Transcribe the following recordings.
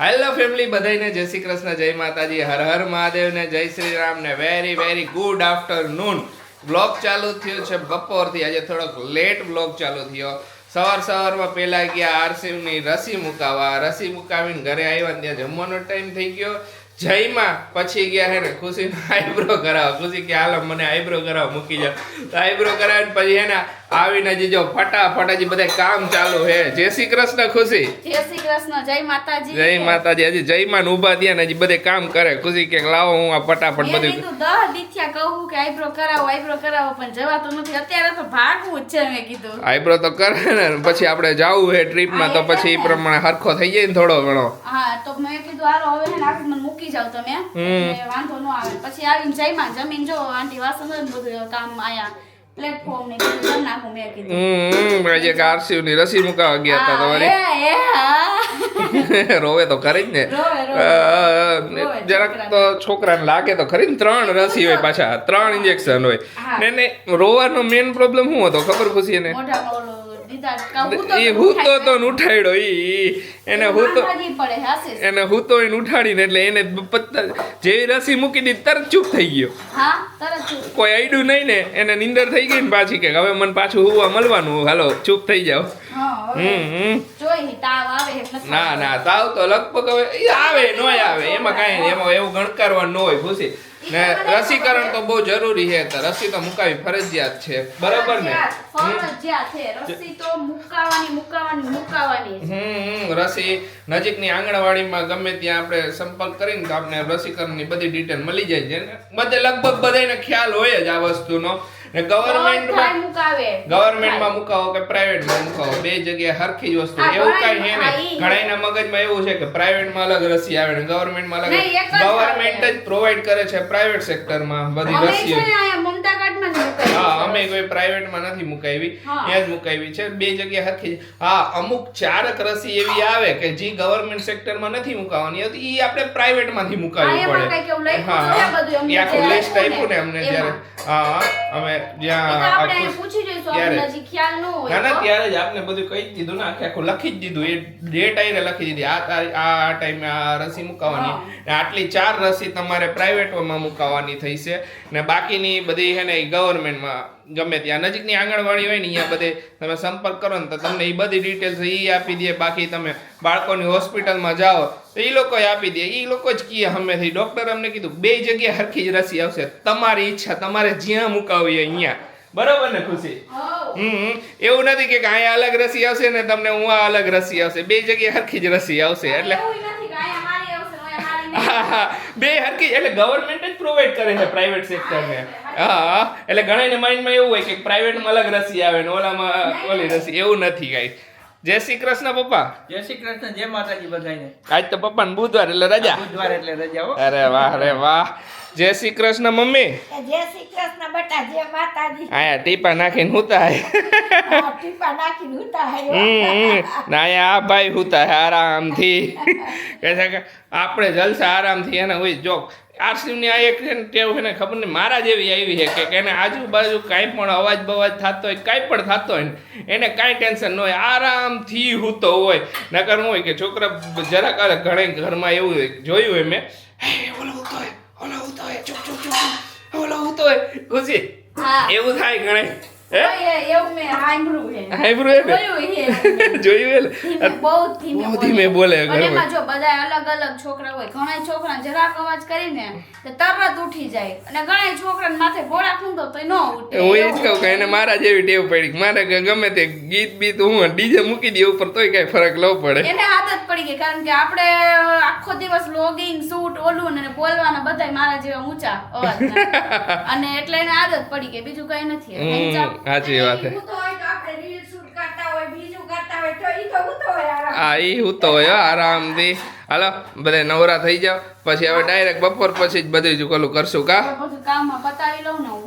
Hello family બધાને જય શ્રી કૃષ્ણ, જય માતાજી. હર હર મહાદેવ ને જય શ્રી રામ ને very very good afternoon blog ચાલુ થયો છે બપોરથી. આજે થોડોક લેટ બ્લોગ ચાલુ થયો. સવાર સવારમાં પહેલાં ગયા આરસીની રસી મુકાવા. રસી મુકાવીને ઘરે આવ્યા ત્યાં જમવાનો ટાઈમ થઈ ગયો. જયમાં પછી ગયા હે ને ખુશીનો આઈબ્રો કરાવો. ખુશી કે, હાલો, મને આઈબ્રો કરાવો. મૂકી જાઓ. તો આઈબ્રો કરાવીને પછી એને આવીને જીજો ફટાફટ હજી બધા કામ ચાલુ હે જય શ્રી કૃષ્ણ ખુશી. જય શ્રી કૃષ્ણ જય માતાજી. જય માતાજી. હજી જયમાં ઊભા થયા ને હજી બધે કામ કરે. ખુશી કે લાવો હું આ ફટાફટ બધું દહ દીથિયા કહું કે આઈબ્રો કરાવો આઈબ્રો કરાવો. પણ જવાતું નથી. અત્યારે તો ભાગવું જ છે મેં કીધું. આઈબ્રો તો કરે ને. પછી આપણે જવું હે ટ્રીપમાં તો પછી એ પ્રમાણે હરખો થઈ જાય ને થોડો ઘણો. હા તો મેં કીધું હાલો હવે ને આખી મને મૂકી જાવ તમે. વાંધો ન આવે. પછી આવીને જઈમાં જમીન જો આંટી વાસણ બધું કામ આયા. પ્લેટફોર્મ ને બધું નાખું મેં કીધું. હમ આજે કારસીવની રસી મુકાવા ગયા હતા તમારી. રોવે તો ખરી જ ને. જરાક છોકરા. તો છોકરાને લાગે તો ખરી ને ત્રણ રસી હોય પાછા ત્રણ ઇન્જેક્શન હોય. ને ને રોવાનો મેઈન પ્રોબ્લેમ શું હતો? ખબર ખુશી એને? એ હૂતો તો ઉઠાડ્યો ઈ ઈ. એને હૂતો માંદગી પડે હાસીસ. એને હૂતો એને ઉઠાડીને એટલે એને જેવી રસી મૂકી દીધી તરત ચૂપ થઈ ગયો. કોઈ આઈડું નહીં ને એને નિંદર થઈ ગઈ ને પાછી કે હવે મને પાછું હુવા મળવાનું હાલો ચૂપ થઈ જાઓ ના ના તાવ તો લગભગ હવે આવે નો આવે એમાં કાંઈ એમાં એવું ગણકારવાનું ન હોય ખુશી ને રસીકરણ તો બહુ જરૂરી છે તો રસી તો મુકાવી ફરજિયાત છે. બરાબર ને? ફરજિયાત, છે. રસી તો મુકાવાની મુકાવાની મુકાવાની. હમ રસી નજીકની આંગણવાડીમાં ગમે ત્યાં આપણે સંપર્ક કરીને તો આપણે રસીકરણની બધી ડિટેલ મળી જાય છે ને? બધે લગભગ બધાને ખ્યાલ હોય જ આ વસ્તુનો. ને ગવર્મેન્ટમાં મુકાવે. ગવર્મેન્ટમાં મુકાવો કે પ્રાઇવેટમાં મુકાવો? બે જગ્યાએ હરખી જ વસ્તુ. એવું કઈ છે ને ઘણાના મગજમાં એવું છે કે પ્રાઇવેટમાં અલગ રસી આવે ને ગવર્મેન્ટમાં અલગ. ગવર્મેન્ટ જ પ્રોવાઈડ કરે છે પ્રાઇવેટ સેક્ટરમાં બધી રસીઓ. હા અમે કોઈ પ્રાઇવેટમાં નથી મુકાવી ત્યાં જ મુકાવી છે. બે જગ્યા હતી હા અમુક ચારક રસી એવી આવે કે જે ગવર્મેન્ટ સેક્ટરમાં નથી મુકાવાની. હતી એ આપણે પ્રાઇવેટમાંથી હા, મુકાવવી પડે. હા. એ આખું લિસ્ટ આપ્યું ને અમને જ્યારે. હા અમે જ્યાં ન ના ત્યારે જ આપને બધું કહી જ દીધું ને આખે આખું લખી જ દીધું. એ ડેટ આઈને લખી દીધી. આ આ ટાઈમે આ રસી મુકાવાની. આટલી ચાર રસી તમારે પ્રાઇવેટમાં મુકાવાની થઈ છે ને બાકીની બધી છે ને ગવર્મેન્ટમાં ગમે ત્યાં નજીકની આંગણવાડી હોય ને અહીંયા બધે તમે સંપર્ક કરો ને તો તમને એ બધી ડિટેલ્સ એ આપી દે. બાકી તમે બાળકોની હોસ્પિટલમાં જાઓ તો એ લોકો આપી દે. એ લોકો જ કહે હંમેથી ડૉક્ટર અમને કીધું બે જગ્યાએ હરખી જ રસી આવશે. તમારી ઈચ્છા તમારે જ્યાં મુકાવી અહીંયા બરાબર ને ખુશી. હમ એવું નથી કે અહીંયા અલગ રસી આવશે ને તમને હું અલગ રસી આવશે. બે જગ્યાએ હરખી જ રસી આવશે. એટલે એવું નથી કે અહીંયા મારી આવશે ને અહીંયા મારી નહીં. હા, હા, બે હરકી એટલે ગવર્મેન્ટ જ પ્રોવાઈડ કરે છે પ્રાઇવેટ સેક્ટરને હા એટલે ઘણાને માઇન્ડમાં એવું હોય કે પ્રાઇવેટમાં અલગ રસી આવે ને ઓલામાં ઓલી રસી એવું નથી કાંઈ જય શ્રી કૃષ્ણ પપ્પા. જય શ્રી કૃષ્ણ જય માતાજી બધાને આજ તો પપ્પાને બુધવાર એટલે રજા. બુધવાર એટલે રજા અરે વાહ અરે વાહ. જય શ્રી કૃષ્ણ મમ્મી. જય શ્રી કૃષ્ણ બટા જય માતાજી. આયા ટીપા નાખીને હુતા હે. ટીપા નાખીને હુતા હે. હમ. ના આ ભાઈ હુતા હે આરામથી. કહે છે કે આપણે જલસા આરામથી એને હોય જો આરસીની આ એક ટેવ છે ને ખબર નહીં મારા જેવી આવી છે કે એને આજુબાજુ કાંઈ પણ અવાજ બવાજ થતો હોય કાંઈ પણ થતો હોય ને એને કાંઈ ટેન્શન ન હોય આરામથી હૂતો હોય. નકર હું હોય કે છોકરા જરાક ઘણે ઘરમાં એવું હોય જોયું હોય મેં "હે, ઓલો હૂતો હોય. ઓલો હોય ચૂપ ચૂપ ચૂપ ચૂપ. ઓલો હોય ખુશી એવું થાય ઘણે. તરત ઉઠી જાય. અને ઘણા છોકરા માથે ઘોડા ખૂંદો તો ન ઉઠે. હું એ જ કહું કે એને મારા જેવી ટેવ પડી. મારે ગમે તે ગીત બીત હું ડીજે મૂકી દે ઉપર તોય કઈ ફરક લો પડે. એને આદત પડી ગઈ કારણ કે આપણે આખો દિવસ લોગિંગ સૂટ ઓલું ને બોલવાના બધાય મારા જેવા ઊંચા અવાજ અને એટલે એને આદત પડી ગઈ બીજું કઈ નથી. સાચી વાત છે ઉતો હોય તો આપણે રીલ શૂટ કરતા હોય બીજું કરતા હોય તો ઈ તો ઉતો હોય આરામ હા એ હું તો હોય હો, આરામથી. હાલો બધે નવરા થઈ જાવ પછી હવે ડાયરેક્ટ બપોર પછી જ બધું જ ઓલું કરશું કા? કામમાં પતાવી લઉં ને હું.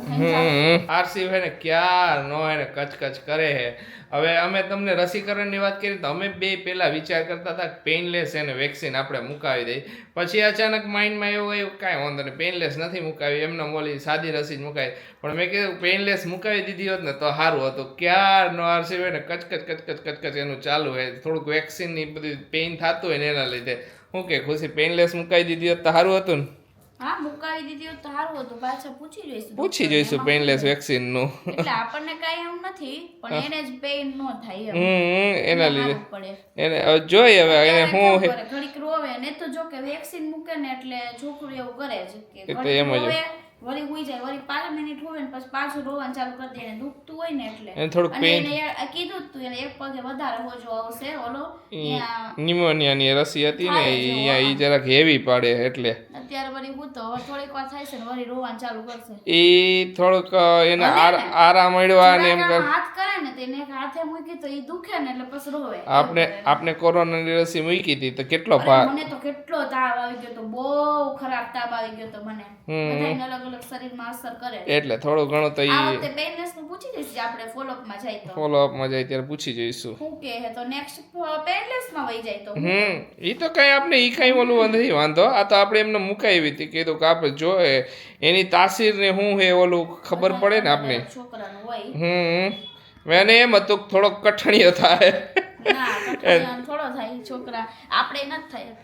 આરસી હે ને ક્યાં નો એને કચકચ કરે હે. હવે અમે તમને રસીકરણની વાત કરી તો અમે બે પહેલાં વિચાર કરતા હતા પેઇનલેસ એને વેક્સિન આપણે મુકાવી દઈએ. પછી અચાનક માઇન્ડમાં એવું આવ્યું, કાંઈ વાંધો નહીં પેઇનલેસ નથી મુકાવી, એમને બોલી સાદી રસી જ મુકાવી. પણ મેં કીધું પેઇનલેસ મુકાવી દીધી હોત ને તો સારું હતું. ક્યારનો આરસી હોય ને કચકચ કચકચ કચકચ એનું ચાલુ હોય થોડુંક વેક્સિનની બધી પેઇન થતું હોય ને એના લીધે. હું કે, ખુશી પેનલેસ મુકાવી દીધી હોત તો સારું હતું ને? હા મુકાવી દીધી તો સારું હતું પાછા પૂછી જોઈશું પૂછી. જોઈશું પેનલેસ શું છે? એટલે આપણને કાઈ એમ નથી પણ એને જ પેઇન નો થાય એમ. હમ એના લીધે. એને જોઈએ હવે એને કરે, ઘડીક રોવે ને તો જો કે વેક્સિન મૂકે ને એટલે છોકરું એવું કરે છે કે એમ જ. વળી ઉઈ જાય વળી પાંચ મિનિટ હોય ને પછી પાછું રોવાનું ચાલુ કરી દે એને દુખતું હોય ને એટલે. એને થોડુંક એ- કીધું તું એને એક પગે વધારે હોજો આવશે ઓલો નિમોનિયાની રસી હતી ને અહીંયા ઈ જરાક હેવી પડે એટલે. અત્યારે વળી હું તો થોડીક વાર થાય છે ને વળી રોવાનું ચાલુ કરશે. એ થોડુંક એને આરામ મળવા ને એમ કર હાથ કરે ને તો એને હાથે મૂકી તો એ દુખે ને એટલે પછી રોવે. આપણે આપણે કોરોનાની રસી મૂકી હતી તો કેટલો ભાગ? મને તો કેટલો તાવ આવી ગયો તો બહુ ખરાબ તાવ આવી ગયો તો મને. બધાને અલગ અલગ શરીરમાં અસર કરે એટલે થોડું ઘણું તો એ પેઇનલેસનું પૂછી જઈશું આપણે ફોલોઅપમાં જાય તો. ફોલો અપમાં જાય ત્યારે પૂછી જઈશું. હું કે હે તો નેક્સ્ટ પેઇનલેસમાં વહી જાય તો હમ એ તો કઈ આપણે ઈ કઈ ઓલું નથી વાંધો. આ તો આપણે એમને મુકાવી હતી કીધું કે આપણે જો એની તાસીર ને શું હે ઓલું ખબર પડે ને આપણે છોકરાનું હોય. હમ મેને એમ હતું થોડોક કઠણીયો થાય. ના થોડો થાય છોકરા આપણે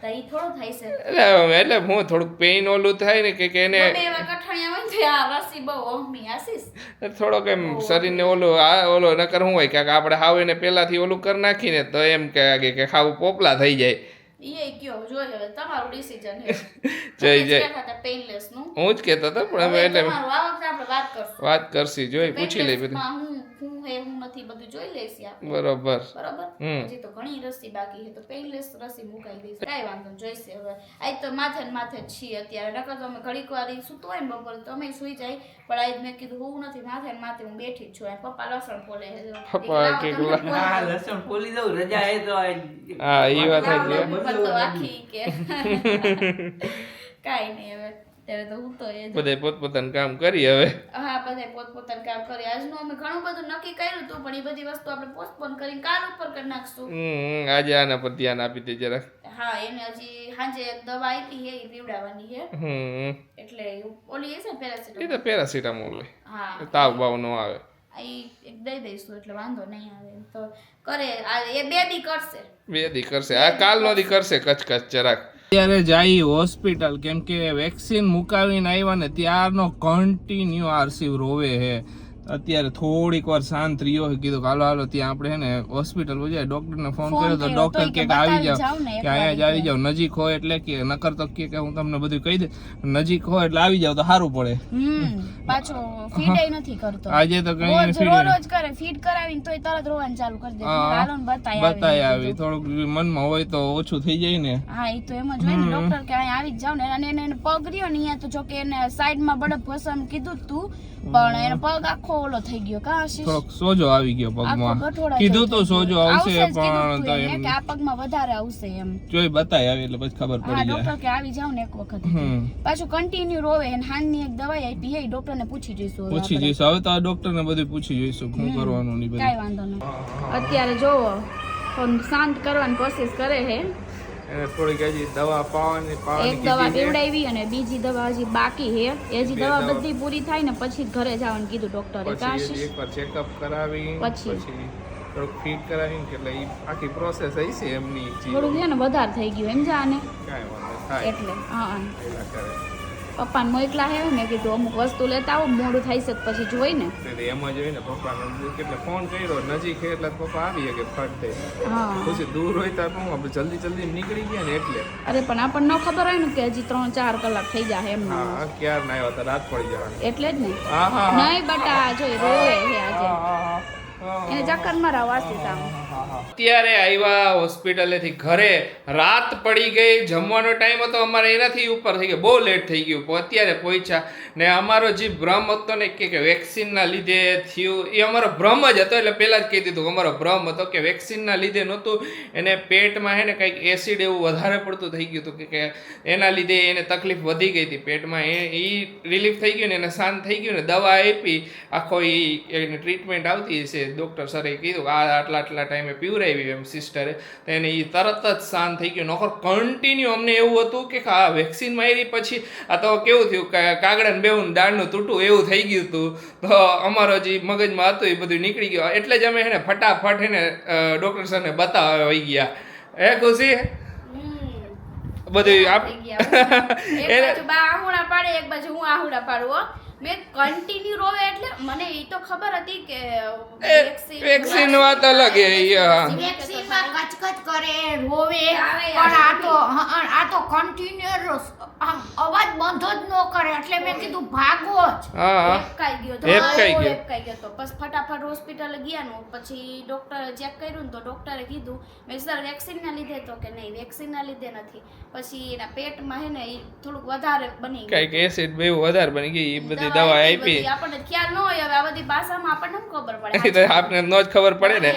થાય થોડો થાય છે. એટલે એટલે હું થોડુંક પેઇન ઓલું થાય ને કે એને એવા કઠણિયા હોય તો આ રસી બહુ ઓહમી આશીષ. થોડોક એમ શરીરને ઓલું આ ઓલો નકર શું હોય કે આપણે હાવ એને પહેલાથી ઓલું કરી નાખીને તો એમ કે કે કે ખાવું પોપલા થઈ જાય. હું જ કેતો હતો પણ હવે એટલે વાત કરશી. જોઈ પૂછી લઈ બધું. હું હું હે નથી બધું જોઈ લઈશું આપણે બરોબર. બરોબર. હજી તો ઘણી રસી બાકી છે તો પેઇનલેસ રસી મુકાઈ દઈશ કઈ વાંધો નહીં, જોઈશે હવે. આજ તો માથે ને માથે જ છીએ અત્યારે. નકર તો અમે ઘડીક વાર સૂતો હોય ને બપોરે તો અમે સુઈ જાય. પણ આજ મેં કીધું હું નથી માથે ને માથે હું બેઠી જ છું. પપ્પા લસણ ફોલે પપ્પા કે હા લસણ ફોલી દઉં રજા એ તો હા, એ વાત તો આખી કે. કાઈ નહીં હવે. ત્યારે તો હું તો એ બધા પોતપોતાનું કામ કરી હવે. હા બધાય પોતપોતાનું કામ કરી. આજનું અમે ઘણું બધું નક્કી કર્યું હતું પણ એ બધી વસ્તુ આપણે પોસ્ટપોન કરીને કાલ ઉપર કરી નાખશું. હમ આજે આના પર ધ્યાન આપી દે જરાક. હા એને હજી સાંજે દવા આપી છે એ પીવડાવવાની છે હમ એટલે ઓલી ઓલી હશે પેરાસિટામોલ એ તો પેરાસિટામોલ હા. તાવ બાવ નો આવે. એક દઈ દઈશું એટલે વાંધો નહીં આવે તો. કરે આ એ બે દી કરશે. બે દી કરશે. આ કાલ નો દી કરશે કચ કચ જરાક. અત્યારે જાય હોસ્પિટલ કેમ કે વેક્સિન મુકાવીને આવ્યા ને ત્યારનો કન્ટિન્યુ આરસી રોવે હે અત્યારે થોડીક વાર શાંત રહ્યો કીધું હાલો હાલો ત્યાં આપણે હે ને હોસ્પિટલ જાય. ડોક્ટરને ફોન ફોન કર્યો તો ડોક્ટર કે આવી જાવ કે અહીંયા જ આવી જાવ નજીક હોય એટલે કે નકર તો કે હું તમને બધું કહી દે નજીક હોય એટલે આવી જાવ તો સારું પડે. પાછો ફીડ નથી કરતો. આજે તો કઈ રોજ ફીડ રોજ કરે ફીડ કરાવીને તોય તરત રોવાનું ચાલુ કરી દે. હાલો બતાય બતાય આવી. થોડુંક મનમાં હોય તો ઓછું થઈ જાય ને. હા એ તો એમ જ હોય ને ડોક્ટર કે અહીંયા આવી જ જાવ ને અને એને એને પગ રહ્યો ને અહીંયા તો જો કે એને સાઈડમાં બળફ ઘસવાનું કીધું તું પણ એનો પગ આખો ઓલો થઈ ગયો કા આશીષ? થોડોક સોજો આવી ગયો પગમાં. કીધું તો સોજો આવશે પણ તો એમ. કે આ પગમાં વધારે આવશે એમ. જોઈ બતાય આવી એટલે પછી ખબર પડી જાય. ડોક્ટર કે આવી જાવ ને એક વખત. પાછું કન્ટિન્યુ રોવે અને હાનની એક દવાઈ આપી. હે ડોક્ટર ને પૂછી જોઈશું પૂછી જઈશું. હવે તો આ ડોક્ટર ને બધું પૂછી જોઈશું શું કરવાનું ની બધું. કાઈ વાંધો નહીં અત્યારે જોવો. શાંત કરવાની કોશિશ કરે છે એને થોડીક હજી દવા પાવાની એક દવા દેવડાવી અને બીજી દવા હજી બાકી છે એ હજી દવા. બધી પૂરી થાય ને પછી ઘરે જવાનું કીધું ડોક્ટરે પછી એકવાર ચેકઅપ કરાવી પછી. થોડુંક ફીટ કરાવી એટલે ઈ આખી પ્રોસેસ હશે એમની જી થોડુંક છે ને વધારે થઈ ગયું એમ જાને કાંઈ વાંધો થાય એટલે હા હા. પપ્પાને મોકલા હે મેં કીધું અમુક વસ્તુ લેતા આવો મોડું થાય છે પછી જોઈ ને. એમ જ હોય ને પપ્પાને એટલે ફોન કર્યો નજીક હે એટલે પપ્પા આવી કે ફટ હા. પછી દૂર હોય તો શું આપણે જલ્દી જલ્દી નીકળી ગયા ને એટલે. અરે પણ આપણને ન ખબર હોય ને કે હજી ત્રણ ચાર કલાક થઈ જાય એમ. હા ક્યાર ના આવ્યા તો રાત પડી જવાની. એટલે જ ને. હા હા હા. નહીં બટા જો રોવે છે આજે. હા, હા, હા. એને ચક્કર મારા વાસી સામે અત્યારે આવ્યા હોસ્પિટલેથી ઘરે, રાત પડી ગઈ, જમવાનો ટાઈમ હતો, અમારે એનાથી ઉપર થઈ ગયો, બહુ લેટ થઈ ગયું. અત્યારે પહોંચ્યા ને અમારો જે ભ્રમ હતો ને કે કે વેક્સિનના લીધે થયું, એ અમારો ભ્રમ જ હતો, એટલે પહેલાં જ કહી દીધું અમારો ભ્રમ હતો કે વેક્સિનના લીધે નહોતું. એને પેટમાં હે ને કંઈક એસિડ એવું વધારે પડતું થઈ ગયું હતું કે કે એના લીધે એને તકલીફ વધી ગઈ હતી. પેટમાં એ એ રિલીફ થઈ ગયું ને એને શાંત થઈ ગયું ને દવા આપી. આખો એ એની ટ્રીટમેન્ટ આવતી હશે. ડૉક્ટર સરે કીધું આ આટલા આટલા ટાઈમે પીવડાવી એમ સિસ્ટરે તો એને એ તરત જ શાંત થઈ ગયું. નોકર કન્ટિન્યુ અમને એવું હતું કે આ વેક્સિન મારી પછી આ તો કેવું થયું કે કાગડાને બેવું દાળનું તૂટું એવું થઈ ગયું હતું. તો અમારો જે મગજમાં હતું એ બધું નીકળી ગયું. એટલે જ અમે એને ફટાફટ એને ડૉક્ટર સરને બતાવવા વહી ગયા. હે ખુશી? બધું આપ ગયા. એક બાજુ બા આહુડા પાડે એક બાજુ હું આહુડા પાડું હો. મેં કન્ટિન્યુ રોવે એટલે મને એ તો ખબર હતી કે વેક્સિન- વેક્સિન વાત અલગ એ વેક્સિનમાં કચકચ કરે રોવે પણ આ તો આ તો કન્ટિન્યુ આમ અવાજ બંધ જ ન કરે એટલે મેં કીધું ભાગો જ. એપકાઈ ગયો તો. એપકાઈ ગયો. તો. પછી ફટાફટ હોસ્પિટલ ગયા નું પછી ડોક્ટરે ચેક કર્યું ને તો ડોક્ટરે કીધું મેં સર વેક્સિન ના લીધે તો કે નહીં? વેક્સિન ના લીધે નથી. પછી એના પેટમાં હે ને એ થોડુંક વધારે બની ગયું. કંઈક એસિડ બેવ વધારે બની ગઈ એ બધી દવા દવા આપી. આપી આપણને ખ્યાલ ન હોય હવે આ બધી ભાષામાં આપણને ખબર તો પડે આપને ન જ ખબર પડે ને.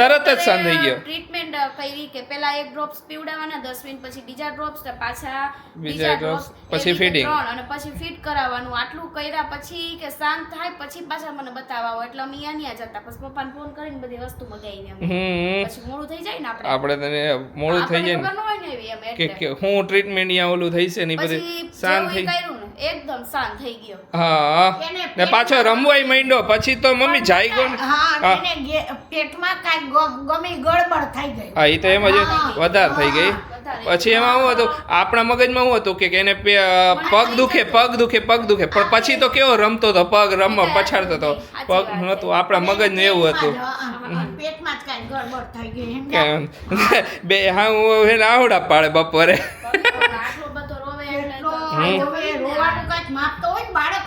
તરત જ થઈ ગયો. ટ્રીટમેન્ટ કરી કે પેલા એક ડ્રોપ્સ પીવડાવવાના 10 મિનિટ પછી બીજા ડ્રોપ્સ પાછા બીજા ડ્રોપ્સ પછી ફીડિંગ અને પછી ફીડ કરાવવાનું. આટલું કર્યા પછી કે શાંત થાય પછી પાછા મને બતાવવા એટલે અમે અહીંયા જતા. પછી પપ્પાને ફોન કરીને બધી વસ્તુ મગાવીને પછી મોડું થઈ જાય ને આપણે? આપણે તને મોડું થઈ જાય ન. કે હું ટ્રીટમેન્ટ અહીંયા ઓલું થઈ છે ને પછી બધી શાંત થઈ ને એકદમ શાંત થઈ ગયો. હા. ને પાછો રમવાય માંડ્યો. પછી તો મમ્મી જાય ગયો હા હા. એને પેટમાં કાઈ ગમી ગડબડ થઈ ગઈ. હા એ તો એમ જ વધારે થઈ ગઈ. પછી એમાં શું હતું આપણા મગજમાં શું હતું કે એને પગ દુખે પગ દુખે પગ દુખે. પણ પછી તો કેવો રમતો હતો પગ રમવા પછાડતો હતો. પગ નહોતું આપણા મગજનું એવું હતું. બે હા હું એને આવડા પાડે બપોરે.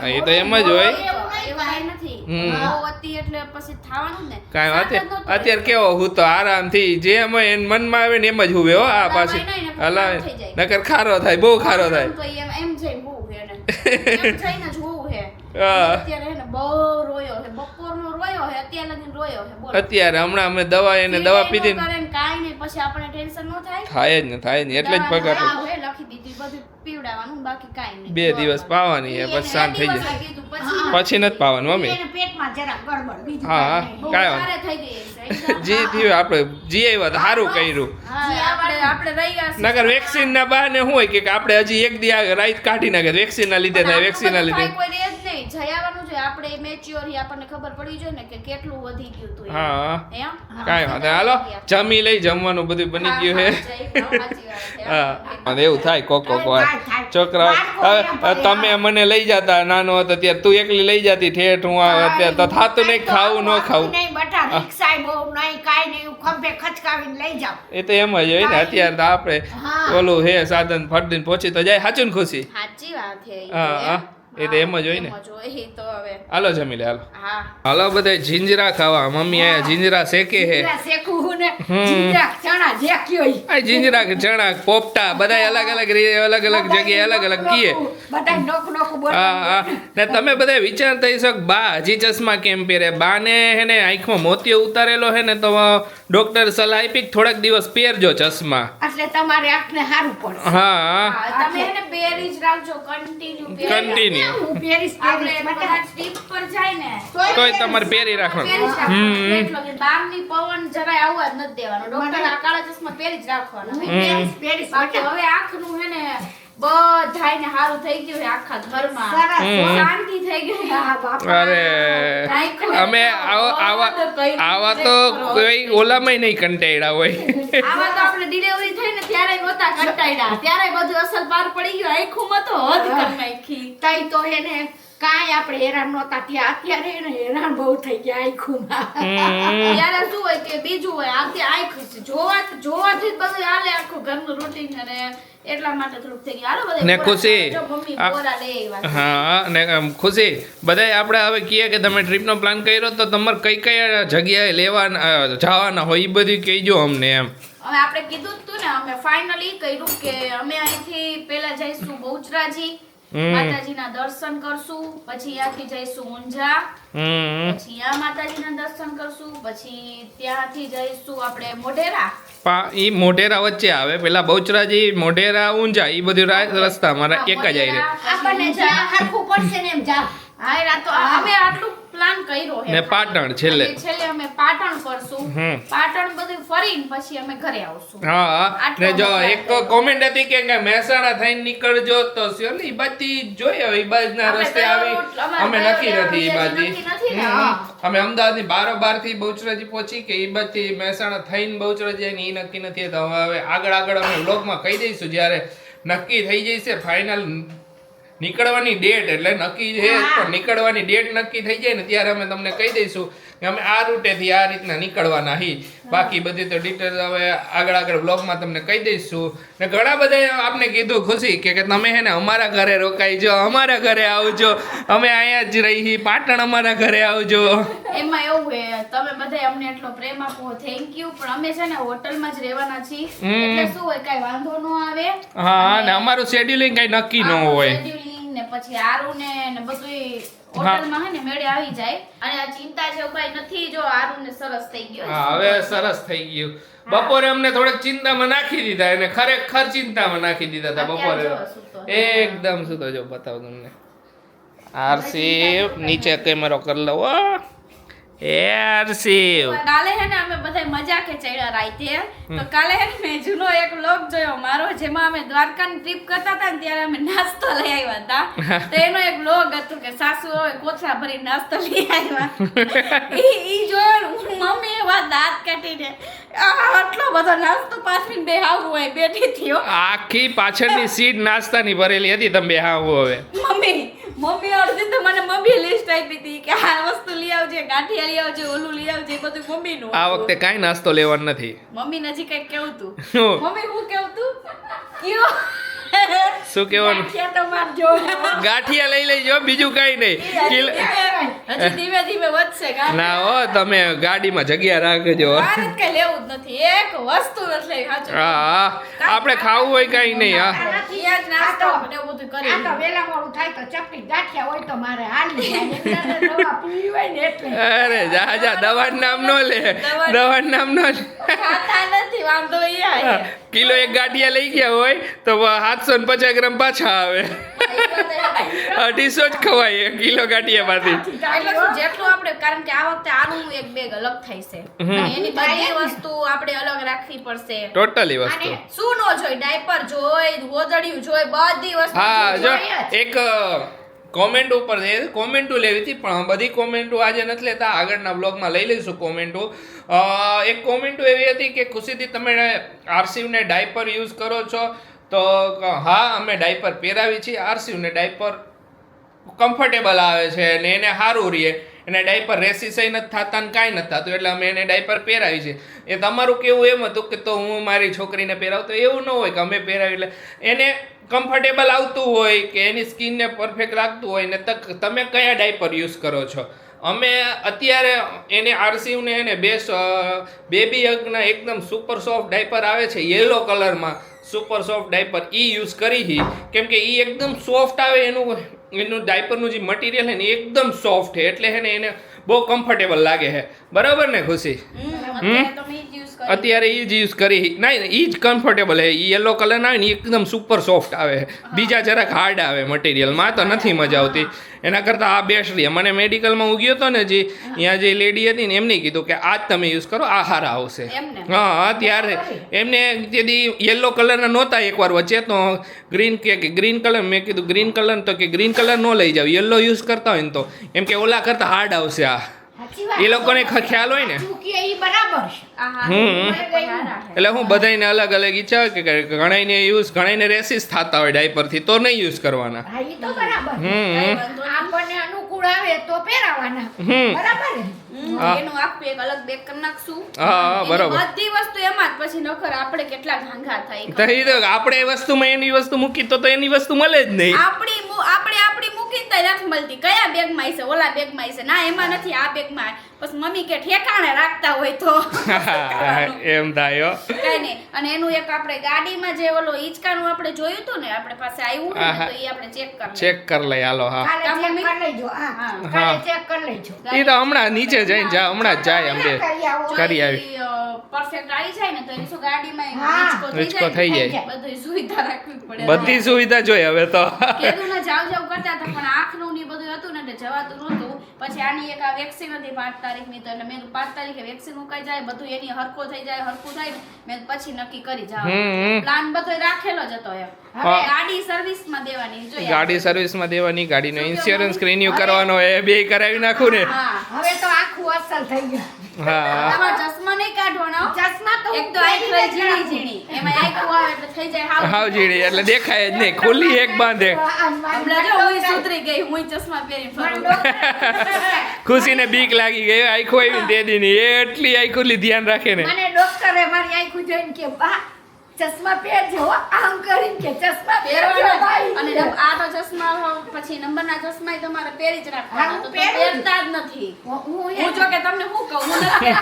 એ તો એમ જ હોય. કાંઈ. શાંત અત્યારે કેવો હું તો આરામથી જે હોય એને મનમાં આવે ને એમ જ હુવે હો આ પાછી. હલાવે. નકર ખારો થાય બહુ ખારો થાય. અત્યારે હે ને બહુ રોયો હે. બપોરનો રોયો હે અત્યારે લગીને રોયો હે બોલો. અત્યારે હમણાં અમે દવા એને દવા પીધી ને કરે ને કાંઈ નહીં પછી આપણે ટેન્શન ન થાય. થાય જ ને થાય જ ને એટલે જ પગાર લખી દીધી બધું. પીવડાવવાનું બાકી કાંઈ નહીં. બે દિવસ પાવાની એ બસ પછી શાંત થઈ જાય. પછી પછી નથી પાવાનું મમ્મી પેટમાં જરા ગડબડ બીજું હા. કાંઈ વાંધો બહુ કાંઈ થઈ ગઈ. જે થયું આપણે જી આવ્યા તો સારું કર્યું. નગર વેક્સિન ના બહાને શું હોય કે આપણે હજી એક દી રાઈત કાઢી નાખે વેક્સિન ના લીધે થાય વેક્સિન ના લીધે. કોઈ રહે જ નહીં જઈ આવવાનું છે. આપણે મેચ્યોર આપણને ખબર પડી જોઈએ ને કે કેટલું વધી ગયું હતું હા. કાંઈ વાંધો નહીં. હાલો જમી લઈ જમવાનું બધું બની ગયું હે હા, છે. હા. અને એવું થાય કોક કોક વાર. છોકરા તમે મને લઈ જતા નાનો હતો ત્યારે તું એકલી લઈ જતી ઠેઠ હું અત્યારે તો થાતું નહીં ખાવું ન ખાવું. નહીં બટા રિક્ષાય બહુ નહીં કાંઈ નહીં ખંભે ખચકાવીને લઈ જાવ એ તો એમ જ હોય ને અત્યારે તો આપણે હા. ઓલું હે સાધન ફટદીને પહોંચી તો જાય સાચું ખુશી? સાચી વાત છે હા, હા. એ તો એમ જ હોય ને. હાલો જમી લે હાલો હાલો. બધા જીંજરા ખાવા. મમ્મી આયા જીંજરા શેકે હે? ને. આ જીંજરા ચણા પોપટા બધા અલગ અલગ રીતે અલગ અલગ જગ્યાએ અલગ અલગ કીએ. હા હા. ને તમે બધા વિચારતા હશો કે બા હજી ચશ્મા કેમ પહેરે બાને હે ને આંખમાં મોતિયો ઉતારેલો હે ને તો ડોક્ટર સલાહ આપી કે થોડાક દિવસ પહેરજો ચશ્મા. એટલે તમારે આંખને સારું પડે હા હા, તમે એને પહેરી જ રાખજો કન્ટિન્યુ Continue. હું પહેરીશ આપણે પર જાય ને તોય તમારે પહેરી રાખવાનું. હમ. એટલો કે બહારની પવન જરાય આવવા જ નથી દેવાનો. ડોક્ટર આ કાળા ચશ્મા પહેરી જ રાખવાના. હવે પહેરીશ પહેરીશ. હવે આંખનું હે ને બધાયને હારું થઈ ગયું છે આખા ઘરમાં. શાંતિ થઈ ગઈ અરે. અમે આવા આવા આવા તો કોઈ ઓલામાંય નહીં કંટાળ્યા હોય. આવા તો આપણે ડિલિવરી થઈ ને ત્યારે નહોતા કંટાળ્યા ત્યારે બધું અસર પાર પડી ગયું. આંખોમાં તો હદ કરી નાખી. તઈ તો એને કાંઈ આપણે હેરાન નહોતા ત્યાં અત્યારે એને હેરાન બહુ થઈ ગયા આંખોમાં. ત્યારે શું હોય કે બીજું હોય આથી આંખ જોવા જોવાથી જ બધું હાલે આખું ઘરનું રૂટીન અને એટલા માટે થોડુંક થઈ ગયું. હાલો બધા ને ખુશી. જો મમ્મી આ- બોરા લઈ આવ્યા છે. હા ને ખુશી. બધાય આપણે હવે કહીએ કે તમે ટ્રીપનો પ્લાન કર્યો તો તમારે કઈ કઈ જગ્યાએ લેવાના જવાના હોય એ બધું કહીજો અમને એમ. હવે આપણે કીધું જ તું ને અમે ફાઇનલી કર્યું કે અમે અહીંથી પહેલા જઈશું બહુચરાજી. માતાજીના દર્શન કરશું પછી ત્યાંથી જઈશું ઊંઝા. પછી આ માતાજીના દર્શન કરશું પછી ત્યાંથી જઈશું આપણે મોઢેરા. પા ઈ મોઢેરા વચ્ચે આવે. પેલા બહુચરાજી મોઢેરા ઊંઝા ઈ બધું રસ્તા મારા એક જ આવી રહ્યા આપણને જા જ્યાં હરખું પડશે ને એમ જા. હા તો અમે આટલું પ્લાન કર્યો હે ને પાટણ છેલ્લે. છેલ્લે અમે પાટણ કરશું પાટણ બધું ફરીને પછી અમે ઘરે આવશું. હા ને જો એક કોમેન્ટ હતી કે મહેસાણા થઈને નીકળજો તો સ્યોલી ઈ બાજથી જોઈ હવે બાજના રસ્તે આવી. અમે નક્કી નથી હમ. અમે અમદાવાદની બારોબારથી બહુચરાજી પહોંચી કે ઈ બાજથી મહેસાણા થઈને બહુચરાજી ઈ નક્કી નથી તો હવે આગળ આગળ અમે બ્લોગમાં કહી દઈશું જ્યારે નક્કી થઈ જશે ફાઇનલ નીકળવાની ડેટ એટલે નક્કી છે પણ નીકળવાની ડેટ નક્કી થઈ જાય ને ત્યારે અમે તમને કહી દઈશું. કે અમે આ રૂટેથી આ રીતના નીકળવાના હી. બાકી બધી તો ડિટેલ હવે આગળ આગળ બ્લોગમાં તમને કહી દઈશું. ને ઘણા બધાએ આપને કીધું ખુશી કે તમે હે ને અમારા ઘરે રોકાઈ જો અમારા ઘરે આવજો. અમે અહીંયા જ રહી પાટણ અમારા ઘરે આવજો. એમાં એવું હે તમે બધા અમને એટલો પ્રેમ આપો થેન્ક યુ પણ અમે છે ને હોટલમાં જ રહેવાના છીએ. એટલે શું હોય કાઈ વાંધો ન આવે. હા ને અમારું શેડ્યુલિંગ કઈ નક્કી ન હોય. શેડ્યુલિંગ ને પછી આરું ને ને બધુંય હોટલમાં હે ને મેળે આવી જાય. અને આ ચિંતા છે કઈ નથી જો આરું ને સરસ થઈ ગયો હા હવે સરસ થઈ ગયું. બપોરે અમને થોડીક ચિંતામાં નાખી દીધા એને ખરેખર ચિંતામાં નાખી દીધા હતા બપોરે. એકદમ સુતો જો બતાવું તમને. આરસી નીચે કેમેરો કરી લઉં કાલે હે ને અમે બધા મજા કે ચડ્યા રાઈતે તો કાલે હે ને મેં જૂનો એક વ્લોગ જોયો મારો જેમાં અમે દ્વારકાની ટ્રીપ કરતા હતા ને ત્યારે અમે નાસ્તો લઈ આવ્યા હતા. તો એનો એક વ્લોગ હતો કે સાસુ હવે કોથળા ભરી નાસ્તો લઈ આવ્યા. ઈ ઈ જોયો હું મમ્મી એવા દાંત કાઢીને આટલો બધો નાસ્તો પાછળ બે હાવું હોય બેઠી થયો. આખી પાછળની સીટ નાસ્તાની ભરેલી હતી તમે બે હવે. મમ્મી મમ્મી અડધી તો મને મમ્મી લિસ્ટ આપી હતી કે આ વસ્તુ લઈ આવજે ગાંઠિયા લઈ આવજે ઓલું લઈ આવજે બધું મમ્મી મમ્મીનું આ વખતે કાંઈ નાસ્તો લેવાનો નથી. મમ્મી નજીક કઈ કેવું તું મમ્મી હું કેવું તું કયો? શું કહેવાનું? ગાંઠિયા તો મારજો ગાંઠિયા લઈ લેજો બીજું કાઈ નહીં. હજી ધીમે ધીમે વધશે ના હો તમે ગાડીમાં જગ્યા રાખજો. કઈ લેવું જ નથી. એક વસ્તુ નથી લેવી સાચું હા આપણે ખાવું હોય કાંઈ નહીં હા. અહીંયા જ નાસ્તો બધું કરી આ તો વેલા મોડું થાય તો ચપટી ગાંઠિયા હોય તો મારે હાલી જાય. દવા પીવી હોય ને એટલે. અરે જા જા દવા નામ નો લે. દવાનું નામ નો લે. ખાતા નથી વાંધો એ આવે કિલો એક ગાંઠિયા લઈ ગયા હોય તો સાતસો ને પચાસ ગ્રામ પાછા આવે. અઢીસો જ ખવાય કિલો ગાંઠિયા ગાંઠિયામાંથી એટલે શું જેટલું આપણે કારણ કે આ વખતે આનું એક બેગ અલગ થાય છે. એની બધી વસ્તુ આપણે અલગ રાખવી પડશે. ટોટલી વસ્તુ. અને શું નો જોઈ ડાયપર જોઈ ગોદડિયું જોઈ બધી વસ્તુ હા જો એક કોમેન્ટ ઉપર કોમેન્ટો લેવી હતી પણ બધી કોમેન્ટો આજે નથી લેતા. આગળના બ્લોગમાં લઈ લઈશું કોમેન્ટો એક કોમેન્ટો એવી હતી કે ખુશીથી તમે આરસીવને ડાયપર યુઝ કરો છો તો હા અમે ડાયપર પહેરાવી છીએ. આરસીવને ડાયપર કમ્ફર્ટેબલ આવે છે અને એને સારું રહે. એને ડાયપર રેસીસય નથી થતા ને કાંઈ નથી થતું, એટલે અમે એને ડાયપર પહેરાવી છે. એ તમારું કેવું એમ હતું કે તો હું મારી છોકરીને પહેરાવતો, એવું ન હોય કે અમે પહેરાવી, એટલે એને કમ્ફર્ટેબલ આવતું હોય કે એની સ્કિનને પરફેક્ટ રાખતું હોય, ને તક તમે કયા ડાયપર યુઝ કરો છો? અમે અત્યારે એને આરસીયુને એને બેસ્ટ બેબી હગના એકદમ સુપર સોફ્ટ ડાયપર આવે છે યલો કલરમાં સુપર સોફ્ટ ડાયપર એ યુઝ કરી હી. કેમ કે એ એકદમ સોફ્ટ આવે, એનું એનું ડાયપરનું જે મટીરિયલ છે ને એ એકદમ સોફ્ટ છે એટલે હે ને એને બહુ કમ્ફર્ટેબલ લાગે છે બરાબર ને ખુશી? અત્યારે એ જ યુઝ કરી. ના એ જ કમ્ફર્ટેબલ હે. ઈ યલો કલર આવે ને એકદમ સુપર સોફ્ટ આવે બીજા જરાક હાર્ડ આવે મટીરિયલમાં તો નથી મજા આવતી. એના કરતાં આ બેસ્ટ રહે મને મેડિકલમાં હું ગયો હતો ને જે અહીંયા જે લેડી હતી ને એમને કીધું કે આ જ તમે યુઝ કરો આ હારા આવશે હા હા ત્યારે એમને જેથી યલો કલરના નહોતા એકવાર વચ્ચે તો ગ્રીન કે ગ્રીન કલર મેં કીધું ગ્રીન કલર તો કે ગ્રીન કલર ન લઈ જાવ યલો યુઝ કરતા હોય ને તો. એમ કે ઓલા કરતાં હાર્ડ આવશે આ. એ લોકોને ખ્યાલ હોય ને? બરાબર હમ. એટલે હું. બધાને અલગ અલગ ઈચ્છા હોય કે ઘણાઈને યુઝ ઘણાઈને રેસીસ થતા હોય ડાયપરથી તો નહીં યુઝ કરવાના. હમ. આપણને અનુકૂળ આવે તો પહેરાવાના. હમ. બરાબર. એનું એક અલગ બેગ કરી નાખશું. હા, બરાબર. બધી વસ્તુ એમાં જ. પછી નખર આપણે કેટલા ઘાંઘા થાય તો આપણે એ વસ્તુમાં એની વસ્તુ મૂકી તો તો એની વસ્તુ મળે જ નહીં. આપણી આપણે આપણી મૂકી તો નથી મળતી. કયા બેગમાં છે ઓલા બેગમાં છે ના એમાં નથી. આ બેગમાં પછી મમ્મી કે ઠેકાણે રાખતા હોય તો. એમ થાય કઈ નહીં. અને એનું એક આપણે ગાડીમાં જે ઓલો હિંચકાનું આપણે જોયું હતું ને આપણે પાસે આવ્યું. તો એ આપણે ચેક કરી ચેક કરી લઈ હાલો હા. કાલે ચેક કરી લેજો હા. હા. કાલે ચેક કરી લેજો. એ તો હમણાં નીચે જઈને જા હમણાં જાય અમે કરી આવી. પરફેક્ટ આવી. જાય ને તો એ શું ગાડીમાં હિંચકો થઈ જાય. બધી સુવિધા રાખવી પડે. બધી સુવિધા જોઈએ હવે તો. કેદુના જાવ જાવ કરતા હતા પણ આંખનું ને બધું હતું ને એટલે જવાતું નહોતું. પછી આની એક આ વેક્સિન હતી પાંચ તારીખની તો એટલે મેં પાંચ તારીખે વેક્સિન મુકાઈ જાય બધું એની હરકો થઈ જાય હરકું થાય ને મેં પછી નક્કી કરી જાવ. પ્લાન બધો રાખેલો જ હતો એમ. હવે. ગાડી સર્વિસમાં દેવાની જોઈએ ગાડી સર્વિસમાં દેવાની ગાડીનો ઇન્સ્યોરન્સ રિન્યુ કરવાનો એ બે કરાવી નાખું ને. હવે તો આખું અસલ થઈ ગયું હા. તમારે ચશ્મા નહીં કાઢવાનો. ચશ્મા તો એક તો આઈ રહી ઝીણી ઝીણી એમાં આંખું આવે એટલે થઈ જાય હાવ હાવ જીડી એટલે દેખાય જ નહીં. ખુલ્લી એક બાંધે. હમણાં જો હું સુધરી ગઈ હું ચશ્મા પહેરી ફરું. ખુશીને બીક લાગી ગઈ. આઈખો આવી દેદીની એટલી દીની. એટલી આખું ધ્યાન રાખે ને. મને ડોક્ટરે મારી આંખું જોઈને કે બા ચશ્મા પહેરજો હો." આમ કરીને કે ચશ્મા પહેરજો ભાઈ." અને આ તો ચશ્મા હો- પછી નંબરના ચશ્મા તમારે પહેરી જ રાખવાના તો. પહેરતા જ નથી હું હું જો કે તમને શું કહું હું નથી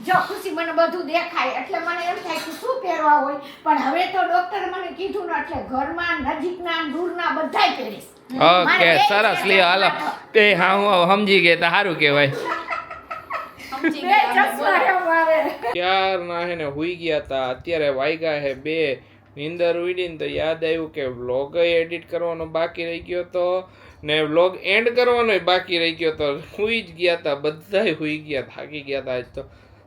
જો ખુશી મને બધું દેખાય એટલે મને એમ થાય કે શું પહેરવા હોય પણ હવે તો ડોક્ટર મને કીધું ને એટલે ઘરમાં નજીકના દૂરના બધાય પહેરીશ ઓકે સરસ લે હાલો તે હા હું સમજી ગયા તો સારું કહેવાય ચશ્મા બોલો. હે ને હુઈ ગયા હતા અત્યારે વાગ્યા હે બે. નીંદર ઉડીને તો યાદ આવ્યું કે વ્લોગ એડિટ કરવાનો બાકી રહી ગયો તો ને વ્લોગ એન્ડ કરવાનો બાકી રહી ગયો તો હુઈ જ ગયા હતા બધાય હુઈ ગયા થાકી ગયા હતા આજ તો.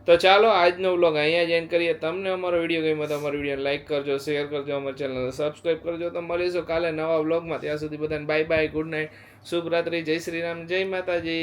તો ચાલો આજનો વ્લોગ અહીંયા જ એન્ડ કરીએ. તમને અમારો વીડિયો ગમ્યો તો અમારો વીડિયો લાઈક કરજો શેર કરજો અમારી ચેનલને સબસ્ક્રાઈબ કરજો. તો મળીશું કાલે નવા વ્લોગમાં ત્યાં સુધી બધાને બાય બાય ગુડ નાઇટ શુભ રાત્રિ જય શ્રી રામ જય માતાજી.